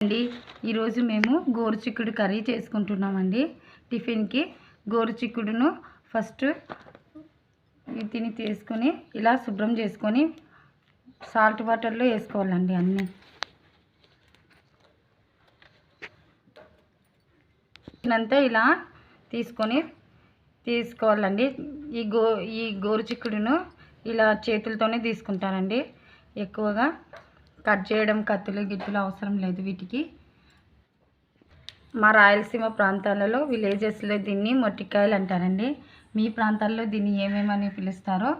అండి. ఈరోజు మేము గోరుచిక్కుడు కర్రీ చేసుకుంటున్నామండి. టిఫిన్కి గోరుచిక్కుడును ఫస్ట్ తిని తీసుకొని ఇలా శుభ్రం చేసుకొని సాల్ట్ వాటర్లో వేసుకోవాలండి అన్నీ. అంతా ఇలా తీసుకొని తీసుకోవాలండి. ఈ గో ఈ గోరుచిక్కుడును ఇలా చేతులతోనే తీసుకుంటారండి. ఎక్కువగా కట్ చేయడం కత్తులు గిత్తులు అవసరం లేదు వీటికి. మా రాయలసీమ ప్రాంతాలలో విలేజెస్లో దీన్ని మొట్టికాయలు అంటారండి. మీ ప్రాంతాల్లో దీన్ని ఏమేమని పిలుస్తారో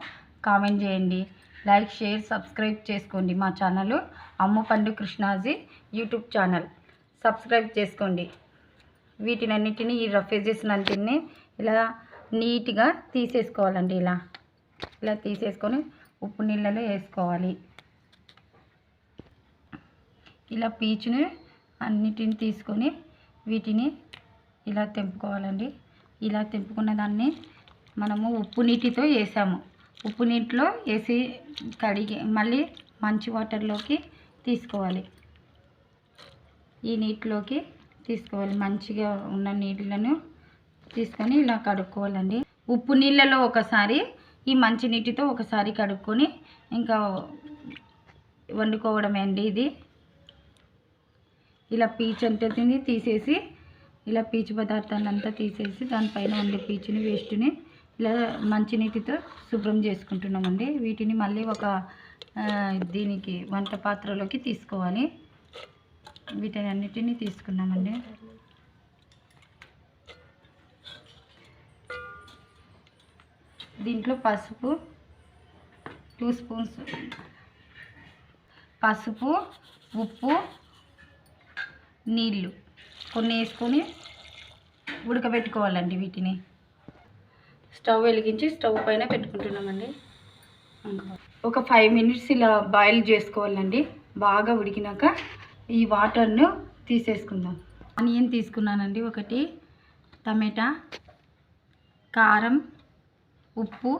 కామెంట్ చేయండి. లైక్ షేర్ సబ్స్క్రైబ్ చేసుకోండి మా channel. Ammapandu Krishnaji YouTube channel. Subscribe చేసుకోండి. వీటినన్నిటిని ఈ రఫేజెస్ అన్నిటిని ఇలా నీట్గా తీసేసుకోవాలండి ఇలా. ఇలా తీసేసుకొని ఉప్పు నీళ్ళలో వేసుకోవాలి. ఇలా పీచుని అన్నిటిని తీసుకొని వీటిని ఇలా తెంపుకోవాలండి. ఇలా తెంపుకున్న దాన్ని మనము ఉప్పు నీటితో వేసాము. ఉప్పు నీటిలో వేసి కడిగి మళ్ళీ మంచి వాటర్లోకి తీసుకోవాలి. ఈ నీటిలోకి తీసుకోవాలి. మంచిగా ఉన్న నీళ్ళను తీసుకొని ఇలా కడుక్కోవాలండి. ఉప్పు నీళ్ళలో ఒకసారి ఈ మంచి నీటితో ఒకసారి కడుక్కొని ఇంకా వండుకోవడమే అండి ఇది? ఇలా పీచు అంతటిని తీసేసి ఇలా పీచు పదార్థాన్ని అంతా తీసేసి దానిపైన ఉండే పీచుని వేస్ట్ని ఇలా మంచినీటితో శుభ్రం చేసుకుంటున్నామండి. వీటిని మళ్ళీ ఒక దీనికి వంట పాత్రలోకి తీసుకోవాలి. వీటిని అన్నిటినీ తీసుకున్నామండి. దీంట్లో పసుపు టూ స్పూన్స్ పసుపు ఉప్పు నీళ్ళు కొన్ని వేసుకొని ఉడకబెట్టుకోవాలండి వీటిని. స్టవ్ వెలిగించి స్టవ్ పైన పెట్టుకుంటున్నామండి. ఒక ఫైవ్ మినిట్స్ ఇలా బాయిల్ చేసుకోవాలండి. బాగా ఉడికినాక ఈ వాటర్ను తీసేసుకుందాం. ఆనియన్ తీసుకున్నానండి ఒకటి టమాటా కారం ఉప్పు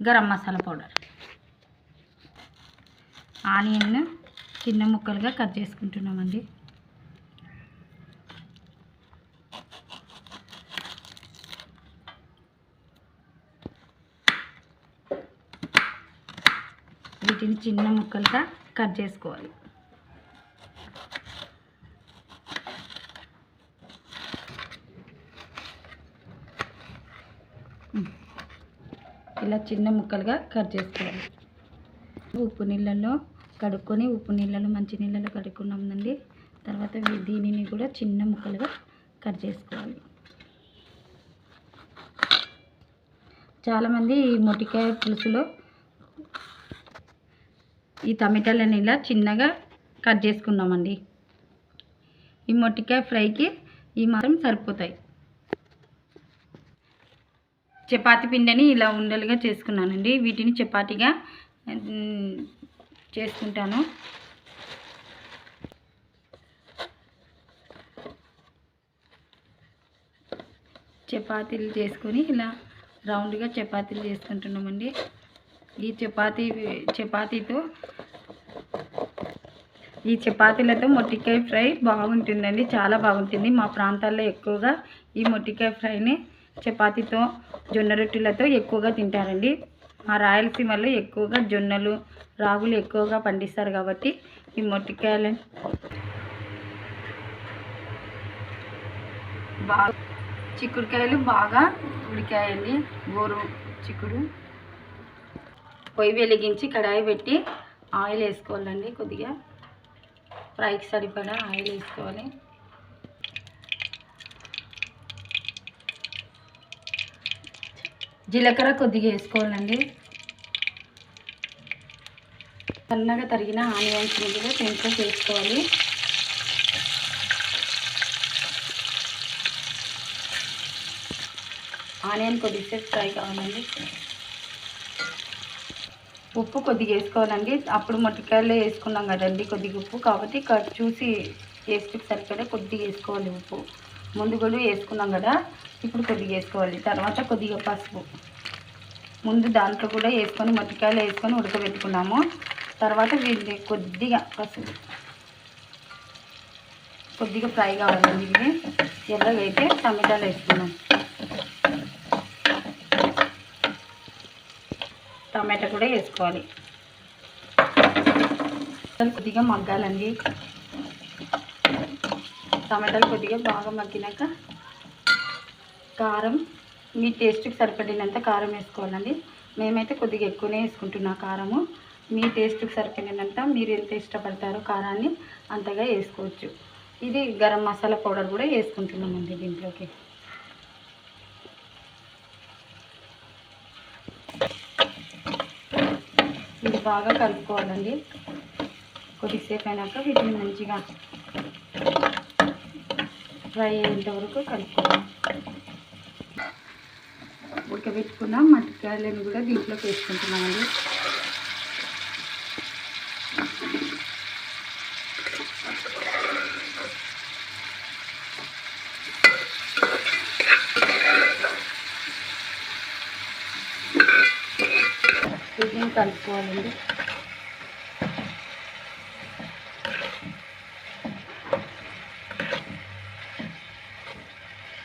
గరం మసాలా పౌడర్. ఆనియన్ చిన్న ముక్కలుగా కట్ చేసుకుంటున్నామండి. వీటిని చిన్న ముక్కలుగా కట్ చేసుకోవాలి. ఇలా చిన్న ముక్కలుగా కట్ చేసుకోవాలి. ఉప్పు నీళ్ళల్లో కడుక్కొని ఉప్పు నీళ్ళలో మంచి నీళ్ళలో కడుక్కున్నామండి తర్వాత దీనిని కూడా చిన్న ముక్కలుగా కట్ చేసుకోవాలి. చాలామంది ఈ మొటికాయ పులుసులో ఈ టమాటాలను ఇలా చిన్నగా కట్ చేసుకున్నామండి. ఈ మొట్టికాయ ఫ్రైకి ఈ మాత్రం సరిపోతాయి. చపాతి పిండిని ఇలా ఉండలుగా చేసుకున్నానండి. వీటిని చపాతీగా చేసుకుంటాను. చపాతీలు చేసుకొని ఇలా రౌండ్గా చపాతీలు చేసుకుంటున్నామండి. ఈ చపాతీ చపాతీతో ఈ చపాతీలతో మొట్టికాయ ఫ్రై బాగుంటుందండి చాలా బాగుంటుంది. మా ప్రాంతాల్లో ఎక్కువగా ఈ మొట్టికాయ ఫ్రైని చపాతీతో జొన్న రొట్టెలతో ఎక్కువగా తింటారండి. మా రాయలసీమలో ఎక్కువగా జొన్నలు రాగులు ఎక్కువగా పండిస్తారు కాబట్టి ఈ మొట్టికాయలు బాగా చిక్కుడుకాయలు బాగా ఉడికాయండి. గోరు చిక్కుడు పొయ్యి వెలిగించి కడాయి పెట్టి ఆయిల్ వేసుకోవాలండి కొద్దిగా. ఫ్రైకి సరిపడా ఆయిల్ వేసుకోవాలి. జీలకర్ర కొద్దిగా వేసుకోవాలండి. సన్నగా తరిగిన ఆనియన్స్ ముందుగా దీంట్లో వేసుకోవాలి. ఆనియన్ కొద్దిసేపు ఫ్రై కావాలండి. ఉప్పు కొద్దిగా వేసుకోవాలండి. అప్పుడు మొట్టకాయలు వేసుకున్నాం కదండి కొద్దిగా ఉప్పు. కాబట్టి క- చూసి టేస్ట్కి సరిపడే కొద్దిగా వేసుకోవాలి ఉప్పు. ముందు కూడా వేసుకున్నాం కదా ఇప్పుడు కొద్దిగా వేసుకోవాలి. తర్వాత కొద్దిగా పసుపు. ముందు దాంట్లో కూడా వేసుకొని మొట్టకాయలు వేసుకొని ఉడకబెట్టుకున్నాము. తర్వాత వీటిని కొద్దిగా పసుపు. కొద్దిగా ఫ్రై కావాలండి ఇవి. ఎర్రగా అయితే టమాటాలు వేసుకున్నాం. టమాటా కూడా వేసుకోవాలి. కొద్దిగా మగ్గాలండి. టమాటాలు కొద్దిగా బాగా మగ్గినాక కారం మీ టేస్ట్కి సరిపడినంత కారం వేసుకోవాలండి. మేమైతే కొద్దిగా ఎక్కువనే వేసుకుంటున్నాం కారము. మీ టేస్ట్కి సరిపడినంత మీరు ఎంత ఇష్టపడతారో కారాన్ని అంతగా వేసుకోవచ్చు. ఇది గరం మసాలా పౌడర్ కూడా వేసుకుంటున్నామండి దీంట్లోకి. బాగా కలుపుకోవాలండి. కొద్దిసేపు అయినాక వీటిని మంచిగా ఫ్రై అయ్యేంత వరకు కలుపుకోవాలి ఉడకబెట్టుకున్న మట్టికాయలను కూడా దీంట్లోకి వేసుకుంటున్నామండి. వీటిని కలుపుకోవాలండి.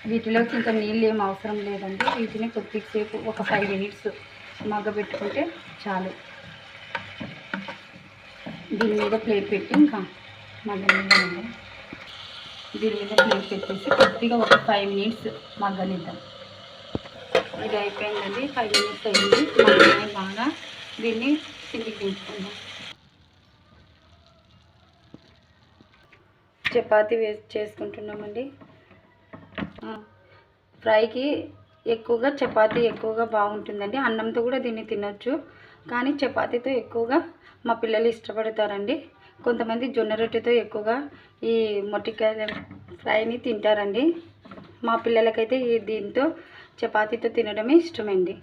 వీటిలోకి ఇంకా నీళ్ళు ఏం అవసరం లేదండి. వీటిని కొద్దిసేపు ఒక ఫైవ్ మినిట్స్ మగ్గబెట్టుకుంటే చాలు. దీని మీద ప్లేట్ పెట్టి ఇంకా మగ్గనిద్దామండి. దీని మీద ప్లేట్ పెట్టేసి కొద్దిగా ఒక ఫైవ్ మినిట్స్ మగ్గనిద్దాం. ఇది అయిపోయిందండి. ఫైవ్ మినిట్స్ అయింది. మగ్గనే బాగా దీన్ని కిందికి దించుకుందాం చపాతీ వేసి చేసుకుంటున్నామండి. ఫ్రైకి ఎక్కువగా చపాతీ ఎక్కువగా బాగుంటుందండి. అన్నంతో కూడా దీన్ని తినొచ్చు. కానీ చపాతీతో ఎక్కువగా మా పిల్లలు ఇష్టపడతారండి. కొంతమంది జొన్న రొట్టెతో ఎక్కువగా ఈ మొట్టికాయల ఫ్రైని తింటారండి. మా పిల్లలకైతే ఈ దీంతో చపాతీతో తినడమే ఇష్టమండి.